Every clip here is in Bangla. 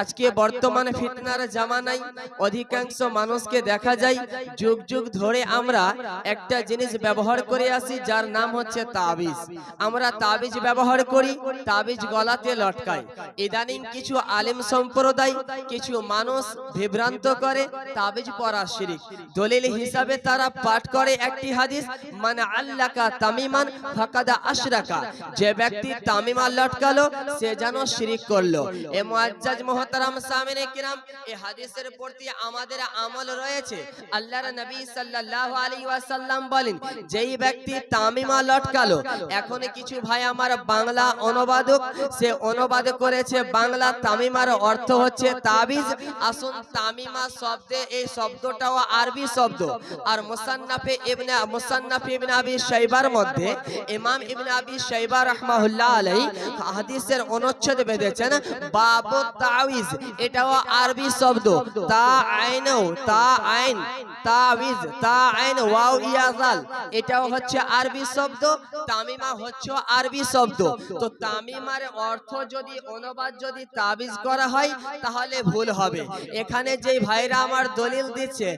আজকে বর্তমানে ফিতনার জামানায় অধিকাংশ মানুষকে দেখা যায় যুগ যুগ ধরে আমরা একটা জিনিস ব্যবহার করে আসি যার নাম হচ্ছে তাবিজ। আমরা তাবিজ ব্যবহার করি তাবিজ গলাতে লটকাই। ইদানিং কিছু আলিম সম্প্রদায় কিছু মানুষ বিভ্রান্ত করে তাবিজ পড়া শিরিক। দলিল হিসাবে তারা পাঠ করে একটি হাদিস মানে আল্লাকা তামিমান ফাকাদা আশরাকা। যে ব্যক্তি তামিমা লটকালো সে যেন শিরিক করল এ মুআজ্জাজ মুহতারাম সামিনে কিরাম, এই হাদিসের প্রতি আমাদের আমল রয়েছে। আল্লাহর নবী সাল্লাল্লাহু আলাইহি ওয়াসাল্লাম বলেন, যেই ব্যক্তি তামিমা লটকালো এখন কিছু ভাই আমার বাংলা অনুবাদক, সে অনুবাদ করেছে, বাংলা তামিমার অর্থ হচ্ছে তাবিজ। আসুন তামিমা শব্দে, এই শব্দটাও আরবি শব্দ। আর মুসান্নাফে ইবনে, মুসান্নাফ ইবনে আবি শাইবার মধ্যে, ইমাম ইবনে আবি শাইবা রাহমাহুল্লাহ আলাইহি হাদিসের অনুচ্ছেদ বেঁধেছেন, বাবু তাবিজ, এটাও আরবি শব্দ। তা আইনও, তা আইন, তাবিজ, তা আইন, ওয়াও, ইয়াজাল, এটাও হচ্ছে আরবি শব্দ, তামিমা হচ্ছে আরবি শব্দ। তো তামিমার অর্থ যদি, অনুবাদ যদি তাবিজ করা হয়, তাহলে ভুল হবে। এখানে যেই ভাইরা আমার দলিল দিচ্ছে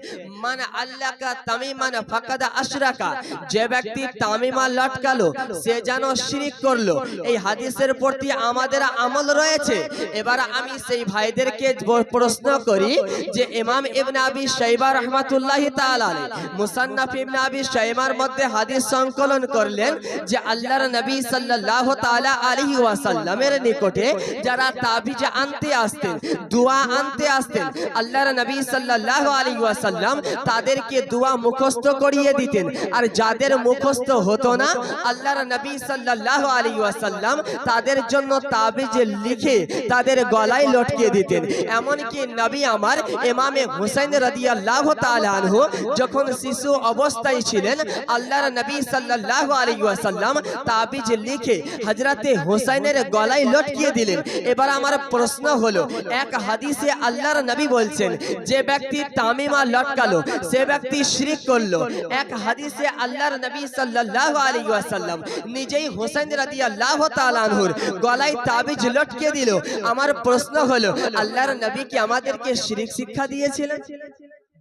মানে আল্লাহ কা তামিমান ফাকাদা আশরাকা যে ব্যক্তি তামিমা লটকালো, সে যেন শিরিক করল। এই হাদিসের প্রতি আমাদের আমল রয়েছে। এবার আমি সেই ভাইদেরকে প্রশ্ন করি যে ইমাম ইবনে আবি শাইবা রহমাতুল্লাহি তাআলা মুসান্নাফ ইবনে আবি শাইবার মধ্যে হাদিস সংকলন করলেন যে আল্লাহর নবী সাল্লাল্লাহু তাআলা আলাইহি ওয়াসাল্লামের নিকটে যারা তাবিজ আনতে আসতেন দোয়া আনতে আসতেন আল্লাহর নবী সাল্লাল্লাহু আলাইহি ওয়াসাল্লাম তাদেরকে দোয়া মুখস্থ করিয়ে দিতেন। আর যাদের মুখস্থ হতো না আল্লাহর নবী সাল্লাল্লাহু আলাইহি ওয়াসাল্লাম তাদের জন্য তাবিজ লিখে তাদের গলায় লটকে দিতেন। এমনকি নবী আমার ইমামে হুসাইন রাদিয়াল্লাহু তাআলা আনহু যখন শিশু অবস্থায় ছিলেন, আল্লাহর নবী সাল্লাল্লাহু আলাইহি ওয়াসাল্লাম তাবিজ লিখে হযরতে হুসাইনের গলায় লটকিয়ে দিলেন। এবার আমার প্রশ্ন হলো, এক হাদিসে আল্লাহর নবী বলছেন, যে ব্যক্তি তামিমা লটকালো, সে ব্যক্তি শিরিক করল। এক হাদিসে আল্লাহর নবী সাল্লাল্লাহু আলাইহি ওয়াসাল্লাম নিজেই হোসেন রাদিয়াল্লাহু তাআলা আনহুর গলায় তাবিজ লটকে দিল। আমার প্রশ্ন হলো আল্লাহর নবী কি আমাদেরকে শিরিক শিক্ষা দিয়েছিলেন?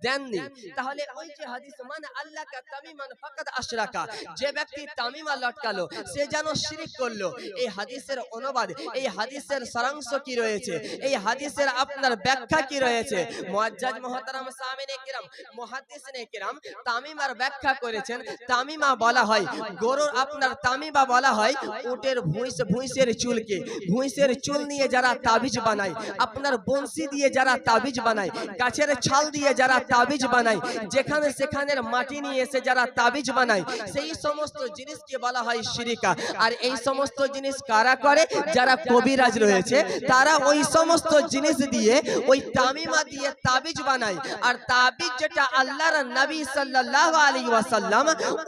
দেননি। তাহলে ওই যে হাদিস মানে আল্লাহ কা তামিমান ফাকাদ আশরাকা যে ব্যক্তি তামিমা লটকালো সে যেন শিরিক করল। এই হাদিসের অনুবাদ এই হাদিসের সারাংশ কি রয়েছে? এই হাদিসের আপনার ব্যাখ্যা কি রয়েছে? মুআজ্জাজ মুহতারাম সামিনে কিরাম মুহাদ্দিসিনে কিরাম তামিমার ব্যাখ্যা করেছেন। তামিমা বলা হয় গরুর আপনার তামিমা বলা হয় উটের ভুঁইস ভুঁইসের চুলকে। ভুঁইসের চুল নিয়ে যারা তাবিজ বানায় আপনার বংশী দিয়ে যারা তাবিজ বানায় গাছের ছাল দিয়ে যারা তাবিজ বানায় যেখানে সেখানের মাটি নিয়ে এসে যারা তাবিজ বানায় সেই সমস্ত জিনিসকে বলা হয় শিরিকা। আর এই সমস্ত জিনিস কারা করে যারা কবিরাজ রয়েছে তারা ওই সমস্ত জিনিস দিয়ে ওই তামিমা দিয়ে তাবিজ বানায়। আর তাবিজ যেটা আল্লাহর নবী সাল্লাল্লাহু আলাইহি ওয়াসাল্লাম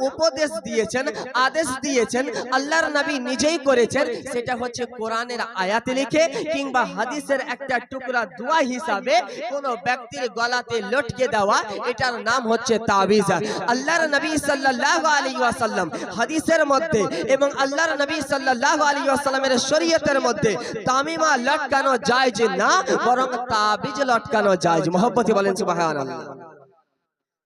উপদেশ দিয়েছেন আদেশ দিয়েছেন আল্লাহর নবী নিজেই করেছেন সেটা হচ্ছে কোরআনের আয়াত লিখে কিংবা হাদিসের একটা টুকরা দোয়া হিসাবে কোনো ব্যক্তির গলাতে লটকে দেওয়া, এটার নাম হচ্ছে তাবিজ। আল্লাহর নবী সাল্লাল্লাহু আলাইহি ওয়াসাল্লাম হাদিসের মধ্যে এবং আল্লাহর নবী সাল্লাল্লাহু আলাইহি ওয়াসাল্লামের শরীয়তের মধ্যে তামিমা লটকানো যায় যে না, বরং তাবিজ লটকানো জায়েজ। মহব্বতি বলেন সুবহানাল্লাহ।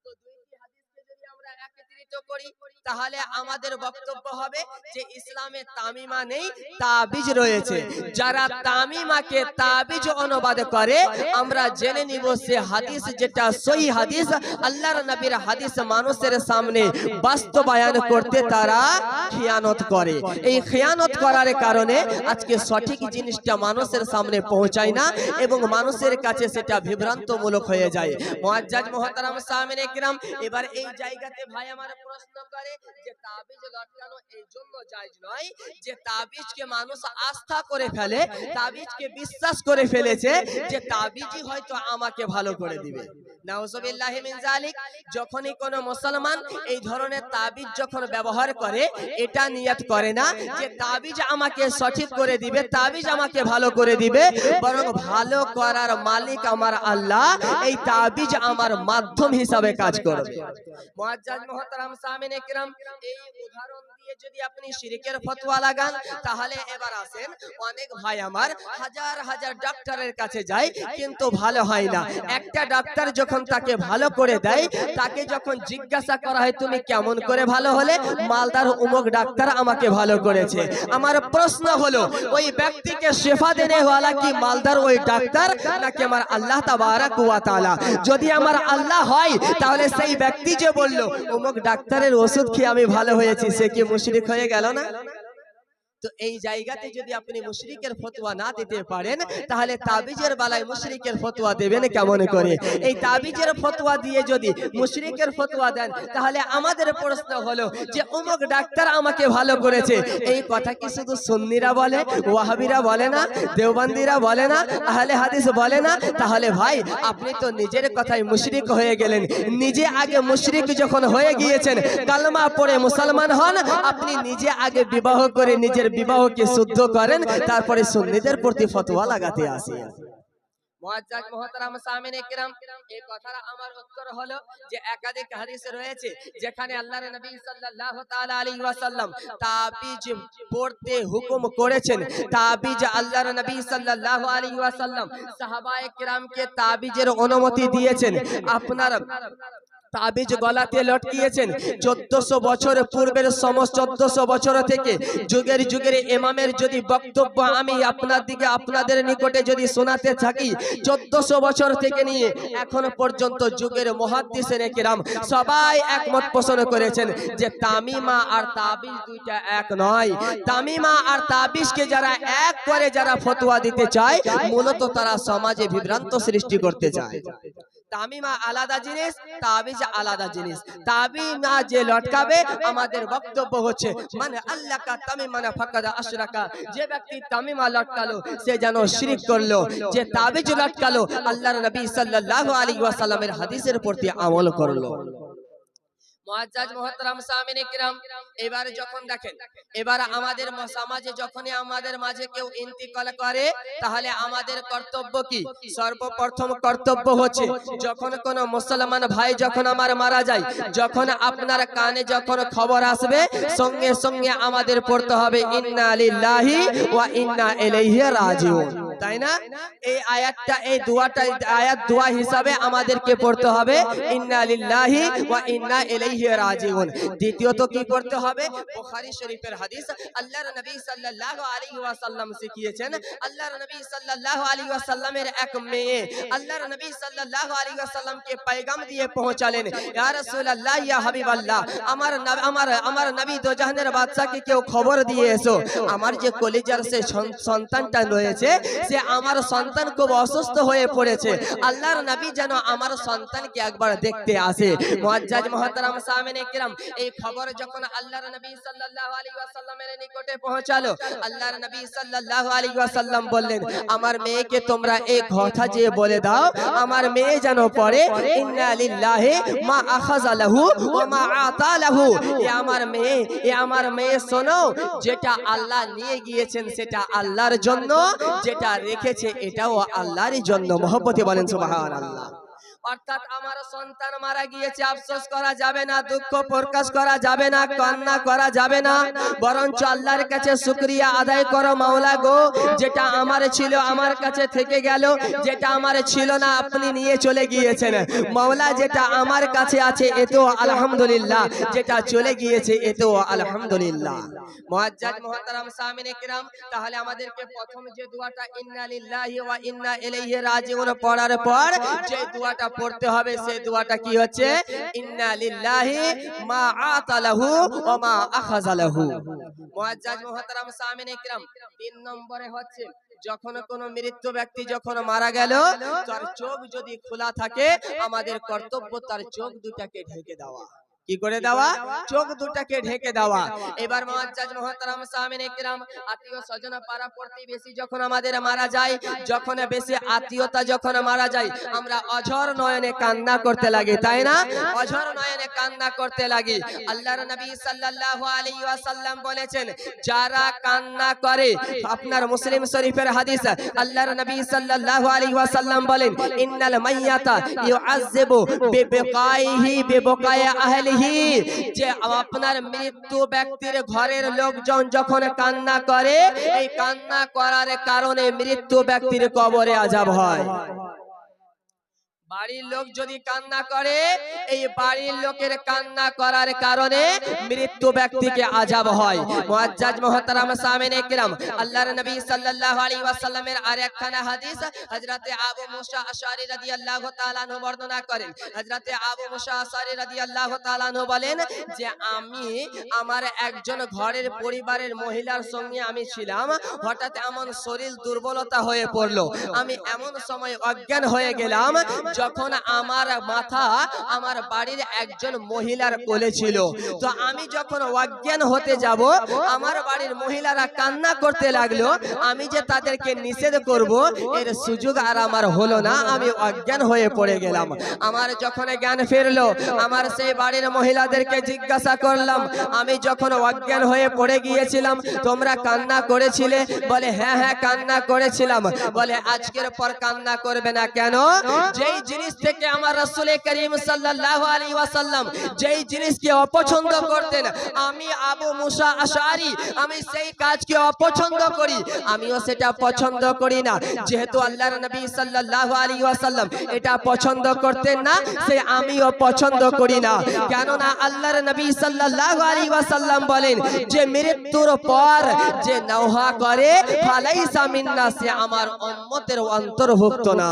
তো দুইটি হাদিসকে যদি আমরা একত্রিত করি তাহলে আমাদের বক্তব্য হবে যে ইসলামে তামিমা নেই, তাবিজ রয়েছে। যারা তামিমাকে তাবিজ অনুবাদ করে, আমরা জেনে নিব সে হাদিস যেটা সহি হাদিস, আল্লাহর নবীর হাদিস মানুষের সামনে বাস্তবায়ন করতে তারা খিয়ানত করে। এই খিয়ানত করার কারণে আজকে সঠিক জিনিসটা মানুষের সামনে পৌঁছায় না এবং মানুষের কাছে সেটা বিভ্রান্তমূলক হয়ে যায়। মুআজ্জাজ মুহতারাম সামিনে এবার এই জায়গাতে ভাই আমার প্রশ্ন করে যে তাবিজ লটকানো এই জন্য জায়েজ নয় যে তাবিজকে মানুষ আস্থা করে ফেলে, তাবিজকে বিশ্বাস করে ফেলেছে যে তাবিজই হয়তো আমাকে ভালো করে দিবে। যখনই মুসলমান এই ধরনের তাবিজ যখন ব্যবহার করে, এটা নিয়ত করে না যে তাবিজ আমাকে সঠিক করে দিবে, তাবিজ আমাকে ভালো করে দিবে, বরং ভালো করার মালিক আমার আল্লাহ, এই তাবিজ আমার মাধ্যম হিসাবে কাজ করবে। মুহতারাম সামিনে কিরাম এই উদাহরণ দিয়ে দিয়ে যদি আপনি শিরিকের ফতোয়া লাগান তাহলে এবার আসেন অনেক ভাই আমার হাজার হাজার ডাক্তারের কাছে যায় কিন্তু ভালো হয় না। একটা ডাক্তার যখন তাকে ভালো করে দেয় তাকে যখন জিজ্ঞাসা করা হয় তুমি কেমন করে ভালো হলে? মালদার উমুক ডাক্তার আমাকে ভালো করেছে। আমার প্রশ্ন হলো ওই ব্যক্তিকে শেফা দেনে ওয়ালা কি মালদার ওই ডাক্তার নাকি আমার আল্লাহ তাবারাক ওয়া তাআলা যদি আমার আল্লাহ হয় তাহলে সেই ব্যক্তি যে বলল অমুক ডাক্তারের ওষুধ খেয়ে আমি ভালো হয়েছি সে কি মুশরিক হয়ে গেল না? তো এই জায়গাতে যদি আপনি মুশরিকের ফতোয়া না দিতে পারেন তাহলে তাবিজের বেলায় মুশরিকের ফতোয়া দেবেন কেমন করে? এই তাবিজের ফতোয়া দিয়ে যদি মুশরিকের ফতোয়া দেন তাহলে আমাদের প্রশ্ন হলো যে অমুক ডাক্তার আমাকে ভালো করেছে। এই কথা কি শুধু সুন্নিরা বলে ওয়াহাবিরা বলে না দেওবন্দিরা বলে না আহলে হাদিস বলে না তাহলে ভাই আপনি তো নিজের কথাই মুশরিক হয়ে গেলেন। নিজে আগে মুশরিক যখন হয়ে গিয়েছেন কালমা পড়ে মুসলমান হন আপনি নিজে আগে বিবাহ করে নিজের বিবাহকে শুদ্ধ করেন, তারপরে সুন্নিদের প্রতি ফতোয়া লাগাতে তাবিজ পড়তে হুকুম করেছেন। তাবিজ তাবিজের অনুমতি দিয়েছেন। আপনার তাবিজ গলাতে লটকিয়েছেন চোদ্দশো বছর পূর্বের সমস্ত চোদ্দশো বছর থেকে যুগের যুগের এমামের যদি বক্তব্য আমি আপনার দিকে আপনাদের নিকটে যদি শোনাতে থাকি চোদ্দশো বছর থেকে নিয়ে এখনও পর্যন্ত যুগের মহাদ্দিসের কেরাম সবাই একমত পোষণ করেছেন যে তামিমা আর তাবিজ দুইটা এক নয়। তামিমা আর তাবিজকে যারা এক করে যারা ফতোয়া দিতে চায় মূলত তারা সমাজে বিভ্রান্ত সৃষ্টি করতে চায়। তামিমা আলাদা জিনিস তাবিজ আলাদা জিনিস। তাবিমা যে লটকাবে আমাদের বক্তব্য হচ্ছে মানে আল্লাহ কা তামিম মানে ফাকাদা আশরাকা। যে ব্যক্তি তামিমা লটকালো সে যেন শিরিক করল। যে তাবিজ লটকালো আল্লাহর নবী সাল্লাল্লাহু আলাইহি ওয়াসাল্লামের হাদিসের প্রতি আমল করল। যখন দেখেন, এবার আমাদের সমাজে যখনই আমাদের মাঝে কেউ ইন্তিকাল করে, তাহলে আমাদের কর্তব্য কি? সর্বপ্রথম কর্তব্য হচ্ছে, যখন মুসলমান ভাই যখন আমার মারা যায়, যখন আপনার কানে যখন খবর আসবে, সঙ্গে সঙ্গে আমাদের পড়তে হবে, ইন্না লিল্লাহি ওয়া ইন্না ইলাইহি রাজিউন। তাই না? এই আয়াতটা, এই দোয়াটা, আয়াত দোয়া হিসাবে আমাদেরকে পড়তে হবে, ইন্না লিল্লাহি ওয়া ইন্না ইলাইহি রাজিউন। দ্বিতীয়ত কি করতে হবে? বুখারী শরীফের হাদিস আল্লাহর নবী সাল্লাল্লাহু আলাইহি ওয়াসাল্লাম শিখিয়েছেন। আল্লাহর নবী সাল্লাল্লাহু আলাইহি ওয়াসাল্লামের এক মেয়ে আল্লাহর নবী সাল্লাল্লাহু আলাইহি ওয়াসাল্লামকে পয়গাম দিয়ে পৌঁছালেন। ইয়া রাসূলুল্লাহ ইয়া হাবিবাল্লাহ আমার আমার আমার নবী দোজাহানের বাদশাকে কেউ খবর দিয়ে এসো। আমার যে কলিজার সে সন্তানটা রয়েছে সে আমার সন্তান খুব অসুস্থ হয়ে পড়েছে। আল্লাহর নবী যেন আমার সন্তানকে একবার দেখতে আসে। মুআজ্জাজ মুহতারাম এই খবর যখন আল্লাহর নবী সাল্লাল্লাহু আলাইহি ওয়াসাল্লামের নিকটে পৌঁছালো, আল্লাহর নবী সাল্লাল্লাহু আলাইহি ওয়াসাল্লাম বললেন, আমার মেয়েকে তোমরা এই কথা যে বলে দাও, আমার মেয়ে যেন পড়ে, ইন্না লিল্লাহি মা আখাযা লাহু ওয়া মা আতা লাহু। এ আমার মেয়ে, এ আমার মেয়ে শোনো, যেটা আল্লাহ নিয়ে গিয়েছেন সেটা আল্লাহর জন্য, যেটা রেখেছে এটাও আল্লাহরই জন্য। মহব্বতে বলেন, সুবহানাল্লাহ। অর্থাৎ আমার সন্তান মারা গিয়েছে, আফসোস করা যাবে না, দুঃখ প্রকাশ করা যাবে না, কান্না করা যাবে না। বরঞ্চ আল্লাহর কাছে শুকরিয়া আদায় করো মাওলা গো, যেটা আমার ছিল আমার কাছে থেকে গেল, যেটা আমার ছিল না আপনি নিয়ে চলে গিয়েছেন। মাওলা, যেটা আমার কাছে আছে, এতেও আলহামদুলিল্লাহ, যেটা চলে গিয়েছে, এতেও আলহামদুলিল্লাহ। মুআজ্জাজ মুহতারাম, সামিনে কিরাম তাহলে আমাদেরকে প্রথম যে দোয়াটা, ইন্না লিল্লাহি ওয়া ইন্না ইলাইহি রাজিউন পড়ার পর, যে দোয়াটা পড়তে হবে সেই দোয়াটা কি হচ্ছে? ইন্না লিল্লাহি মা আতালাহু ওয়া মা আখাযালাহু। মুহতারাম সামিন ইকরাম, তিন নম্বরে হচ্ছে, যখন কোন মৃত্যু ব্যক্তি যখন মারা গেল, তার চোখ যদি খোলা থাকে, আমাদের কর্তব্য তার চোখ দুটাকে ঢেকে দেওয়া। কি করে দেওয়া? চোখ দুটাকে ঢেকে দেওয়া। এবার মুআজ্জাজ মুহতারাম সামিনে কিরাম আত্মীয় স্বজন পাড়া প্রতিবেশী যখন আমাদের মারা যায় যখন বেশি আত্মীয়তা যখন মারা যায় আমরা অঝর নয়নে কান্না করতে লাগি তাই না? অঝর নয়নে কান্না করতে লাগি। আল্লাহর নবী সাল্লাল্লাহু আলাইহি ওয়াসাল্লাম বলেছেন যারা কান্না করে আপনার মুসলিম শরীফের হাদিস আল্লাহর নবী সাল্লাল্লাহু আলাইহি ওয়াসাল্লাম বলেন ইন্নাল মাইয়াতা ইউআযযিবু বিবিকাইহি বিবকায়া আহলিহি যে আপনার মৃত্যু ব্যক্তির ঘরের লোকজন যখন কান্না করে এই কান্না করার কারণে মৃত্যু ব্যক্তির কবরে আজাব হয়। বাড়ির লোক যদি কান্না করে এই বাড়ির লোকের কান্না করার কারণে মৃত্যু ব্যক্তিকে আজাব হয়। মুআজ্জাজ মুহতারাম সামিনে কিরাম আল্লাহর নবী সাল্লাল্লাহু আলাইহি ওয়াসাল্লামের আরেকখানা হাদিস হযরতে আবু মুসা আশআরী রাদিয়াল্লাহু তাআলা আনহু বর্ণনা করেন। হযরতে আবু মুসা আশআরী রাদিয়াল্লাহু তাআলা আনহু বলেন যে আমি আমার একজন ঘরের পরিবারের মহিলার সঙ্গে আমি ছিলাম। হঠাৎ এমন শরীর দুর্বলতা হয়ে পড়ল আমি এমন সময় অজ্ঞান হয়ে গেলাম যখন আমার মাথা আমার বাড়ির একজন মহিলার কোলে ছিল, তো আমি যখন অজ্ঞান হতে যাব, আমার বাড়ির মহিলারা কান্না করতে লাগল, আমি যে তাদেরকে নিষেধ করব, এর সুযোগ আর আমার হলো না, আমি অজ্ঞান হয়ে পড়ে গেলাম। আমার যখন জ্ঞান ফিরলো, আমার সেই বাড়ির মহিলাদেরকে জিজ্ঞাসা করলাম, আমি যখন অজ্ঞান হয়ে পড়ে গিয়েছিলাম, তোমরা কান্না করেছিলে? বলে হ্যাঁ হ্যাঁ কান্না করেছিলাম। বলে, আজকের পর কান্না করবে না কেন? যেই জিনিস থেকে আমার রাসূল করিম সাল্লাল্লাহু আলাইহি ওয়াসাল্লাম যেই জিনিসকে অপছন্দ করতেন, আমি আবু মুসা আশআরি, আমি সেই কাজকে অপছন্দ করি, আমিও সেটা পছন্দ করি না। যেহেতু আল্লাহর নবী সাল্লাল্লাহু আলাইহি ওয়াসাল্লাম এটা পছন্দ করতেন না, সে আমিও পছন্দ করি না। কেননা আল্লাহর নবী সাল্লাল্লাহু আলাইহি ওয়াসাল্লাম বলেন, যে মৃত্যুর পর যে নওহা করে, ফালাইসা মিন্না, সে আমার উম্মতের অন্তর্ভুক্ত না।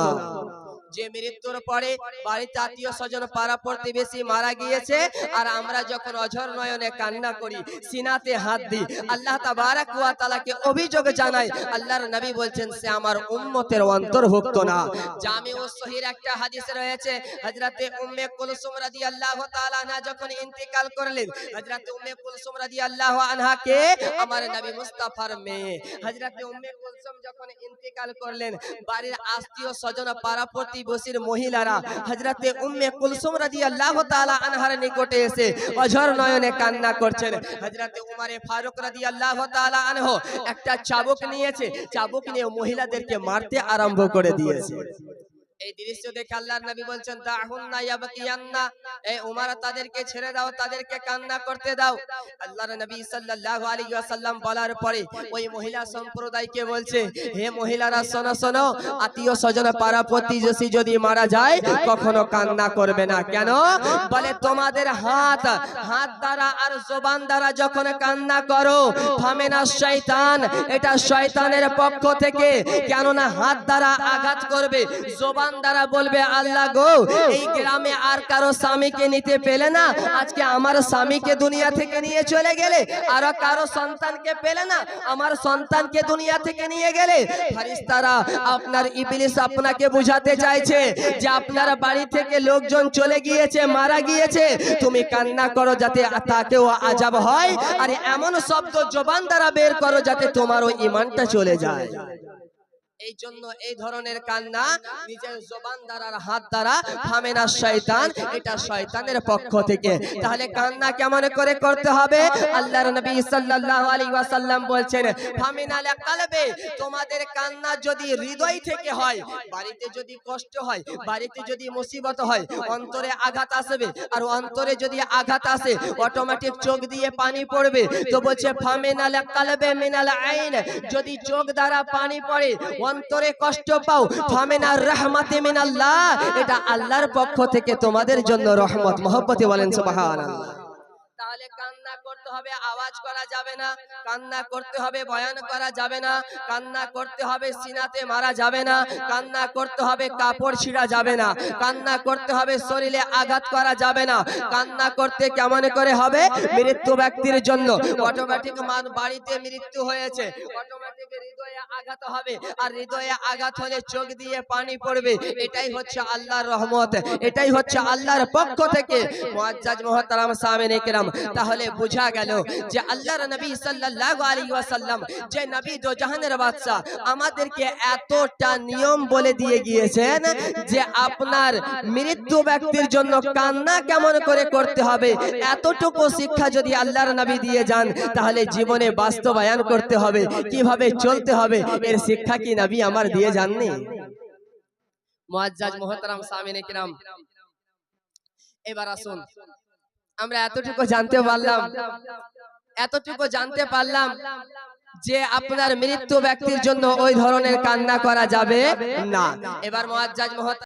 যে মৃত্যুর পরে বাড়িতে আত্মীয় স্বজন পাড়া প্রতিবেশী মারা গিয়েছে আর আমরা যখন অঝর নয়নে কান্না করি সিনাতে হাত দিই আল্লাহ তাবারাক ওয়া তাআলাকে অভিযোগ জানাই আল্লাহর নবী বলছেন সে আমার উম্মতের অন্তর্ভুক্ত না। জামি ও সহির একটা হাদিস রয়েছে হযরতে উম্মে কুলসুম রাদিয়াল্লাহু তাআলা আনহা যখন ইন্তেকাল করলেন হযরতে উম্মে কুলসুম রাদিয়াল্লাহু আনহাকে আমার নবী মুস্তাফার মেয়ে। হযরতে উম্মে কুলসুম যখন ইন্তেকাল করলেন বাড়ির আত্মীয় স্বজন পাড়া প্রতিবেশীর মহিলারা হজরতে উম্মে কুলসুম রাদিয়াল্লাহু তাআলা আনহার নিকটে এসে অঝর নয়নে কান্না করছেন। হজরতে উমারে ফারুক রাদিয়াল্লাহু তাআলা আনহু একটা চাবুক নিয়েছে। চাবুক নিয়ে মহিলাদেরকে মারতে আরম্ভ করে দিয়েছে। এই দৃশ্য দেখে আল্লাহর নবী বলছেন তাহুন্না ইয়াবকিয়ান্না এই উমার তাদেরকে ছেড়ে দাও তাদেরকে কান্না করতে দাও। আল্লাহর নবী সাল্লাল্লাহু আলাইহি ওয়াসাল্লাম বলার পরে ওই মহিলা সম্প্রদায়কে বলছে হে মহিলারা শোনো শোনো আত্মীয় স্বজন পাড়া প্রতিবেশী যদি মারা যায় কখনো কান্না করবে না কেন? বলে তোমাদের হাত হাত দ্বারা আর জবান দ্বারা যখন কান্না করো থামেনা শয়তান এটা শয়তানের পক্ষ থেকে কেননা হাত দ্বারা আঘাত করবে জবান দ্বারা বলবে, আল্লাহ গো, এই গ্রামে আর কারও স্বামীকে নিতে পেলে না। আজকে আমার স্বামীকে দুনিয়া থেকে নিয়ে চলে গেলে, আর কারও সন্তানকে পেলে না। আমার সন্তানকে দুনিয়া থেকে নিয়ে গেলে। ফারিস্তারা আপনার ইবলিস আপনাকে বুঝাতে চাইছে যে আপনার বাড়ি থেকে লোকজন চলে গিয়েছে, মারা গিয়েছে। তুমি কান্না করো যাতে তাকেও আজাব হয়। আর এমন শব্দ জবান দ্বারা বের করো যাতে তোমারও ইমানটা চলে যায়। এই জন্য এই ধরনের কান্না নিজের জবান দ্বারা হাত দ্বারা থামে না শয়তান এটা শয়তানের পক্ষ থেকে। তাহলে কান্না কেমন করে করতে হবে? আল্লাহর নবী সাল্লাল্লাহু আলাইহি ওয়াসাল্লাম বলছেন ফামিনাল কালবে তোমাদের কান্না যদি হৃদয় থেকে হয় বাড়িতে যদি কষ্ট হয় বাড়িতে যদি মুসিবত হয় অন্তরে আঘাত আসবে আর অন্তরে যদি আঘাত আসে অটোমেটিক চোখ দিয়ে পানি পড়বে। তো বলছে ফামিনাল কালবে মিনাল আইন। যদি চোখ দ্বারা পানি পড়ে অন্তরে কষ্ট পাও। ফামেনার রহমাতে মিনাল্লাহ। এটা আল্লাহর পক্ষ থেকে তোমাদের জন্য রহমত। মহব্বতে বলেন সুবহানাল্লাহ। করতে হবে, আওয়াজ করা যাবে না, কান্না করতে হবে, বয়ান করা যাবে না, কান্না করতে হবে, সিনাতে মারা যাবে না, কান্না করতে হবে, কাপড় ছিঁড়া যাবে না, কান্না করতে হবে, শরীরে আঘাত করা যাবে না, কান্না করতে কেমন করে হবে? মৃত্যু ব্যক্তির জন্য। অটোমেটিক মান বাড়িতে মৃত্যু হয়েছে। অটোমেটিক হৃদয়ে আঘাত হবে, আর হৃদয়ে আঘাত হলে চোখ দিয়ে পানি পড়বে। এটাই হচ্ছে আল্লাহর রহমত। এটাই হচ্ছে আল্লাহর পক্ষ থেকে। মুআজ্জাজ মুহতারাম সামিনে কিরাম তাহলে বোঝা গেল যে আল্লাহর নবী সাল্লাল্লাহু আলাইহি ওয়াসাল্লাম, যে নবী দো জাহানের বাদশা, আমাদেরকে এতটা নিয়ম বলে দিয়ে গিয়েছেন যে আপনার মৃত্যু ব্যক্তির জন্য কান্না কেমন করে করতে হবে? এতটুকু শিক্ষা যদি আল্লাহর নবী দিয়ে যান, তাহলে জীবনে বাস্তবায়ন করতে হবে, কীভাবে চলতে হবে? এর শিক্ষা কি নবী আমার দিয়ে যাননি? মুআজ্জাজ, মুহতারাম, সামিনে কিরাম এবার আসুন। আমরা এতটুকু জানতে পারলাম এতটুকু জানতে পারলাম যে আপনার মৃত্যু ব্যক্তির জন্য ওই ধরনের কান্না করা যাবে? না। এবার মহাজ মহত